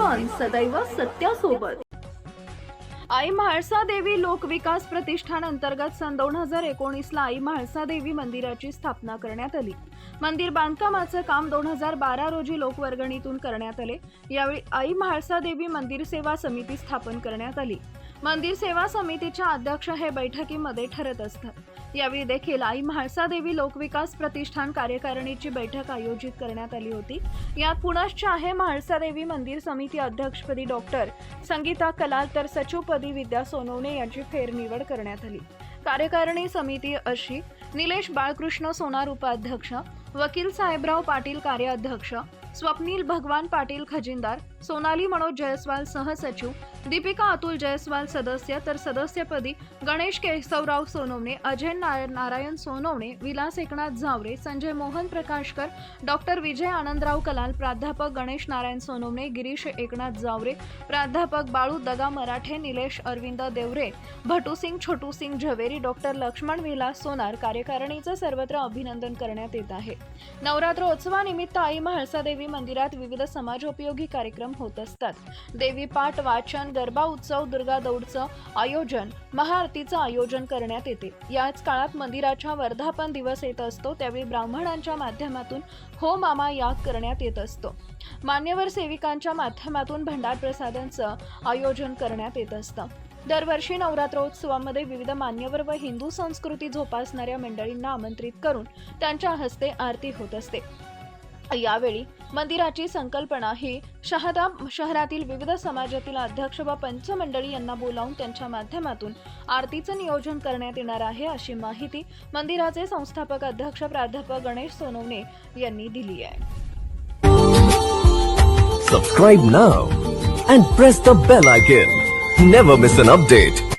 सदैव सत्यासोबत. आई म्हाळसा देवी लोकविकास प्रतिष्ठान अंतर्गत सन दोन हजार एकोणीसला आई म्हाळसा देवी मंदिराची स्थापना करण्यात आली. मंदिर बांधकामाचं काम दोन हजार बारा रोजी लोकवर्गणीतून करण्यात आले. यावेळी आई म्हाळसा देवी मंदिर सेवा समिती स्थापन करण्यात आली. मंदिर सेवा समितीच्या अध्यक्ष हे बैठकीमध्ये ठरत असतात. यावेळी देखील आई म्हाळसादेवी लोकविकास प्रतिष्ठान कार्यकारिणीची बैठक आयोजित करण्यात आली होती. यात पुनश्च आहे म्हाळसादेवी मंदिर समिती अध्यक्षपदी डॉक्टर संगीता कलाल तर सचिवपदी विद्या सोनवणे यांची फेरनिवड करण्यात आली. कार्यकारिणी समिती अशी निलेश बाळकृष्ण सोनार उपाध्यक्ष वकील साहेबराव पाटील कार्याध्यक्ष स्वप्नील भगवान पाटील खजिनदार सोनाली मनोज जयस्वाल सहसचिव दीपिका अतुल जयस्वाल सदस्य तर सदस्यपदी गणेश केशवराव सोनवणे अजय नारायण सोनवणे विलास एकनाथ झावरे संजय मोहन प्रकाशकर डॉक्टर विजय आनंदराव कलाल प्राध्यापक गणेश नारायण सोनवणे गिरीश एकनाथ जावरे प्राध्यापक बाळू दगा मराठे निलेश अरविंद देवरे भटूसिंग छोटूसिंग झवेरी डॉक्टर लक्ष्मण विलास सोनार कार्यकारिणीचं सर्वत्र अभिनंदन करण्यात येत आहे. नवरात्रोत्सवानिमित्त आई म्हाळसादेवी मंदिरात विविध समाजोपयोगी कार्यक्रम होत असतात. देवी पाठ वाचन गरबा उत्सव दुर्गा दौडचं आयोजन महाआरतीचं आयोजन करण्यात येते. याच काळात मंदिराच्या वर्धापन दिवस येत असतो त्यावेळी ब्राह्मणांच्या माध्यमातून हो मामा याग करण्यात येत असतो. मान्यवर सेविकांच्या माध्यमातून भंडार प्रसादांचं आयोजन करण्यात येत असतं. दरवर्षी नवरात्रोत्सवामध्ये विविध मान्यवर व हिंदू संस्कृती जोपासणाऱ्या मंडळींना आमंत्रित करून त्यांच्या हस्ते आरती होत असते. यावेळी मंदिराची संकल्पना ही शहादा शहरातील विविध समाजातील अध्यक्ष व पंचमंडळी यांना बोलावून त्यांच्या माध्यमातून आरतीचं नियोजन करण्यात येणार आहे अशी माहिती मंदिराचे संस्थापक अध्यक्ष प्राध्यापक गणेश सोनवणे यांनी दिली आहे. Subscribe now and press the bell icon never miss an update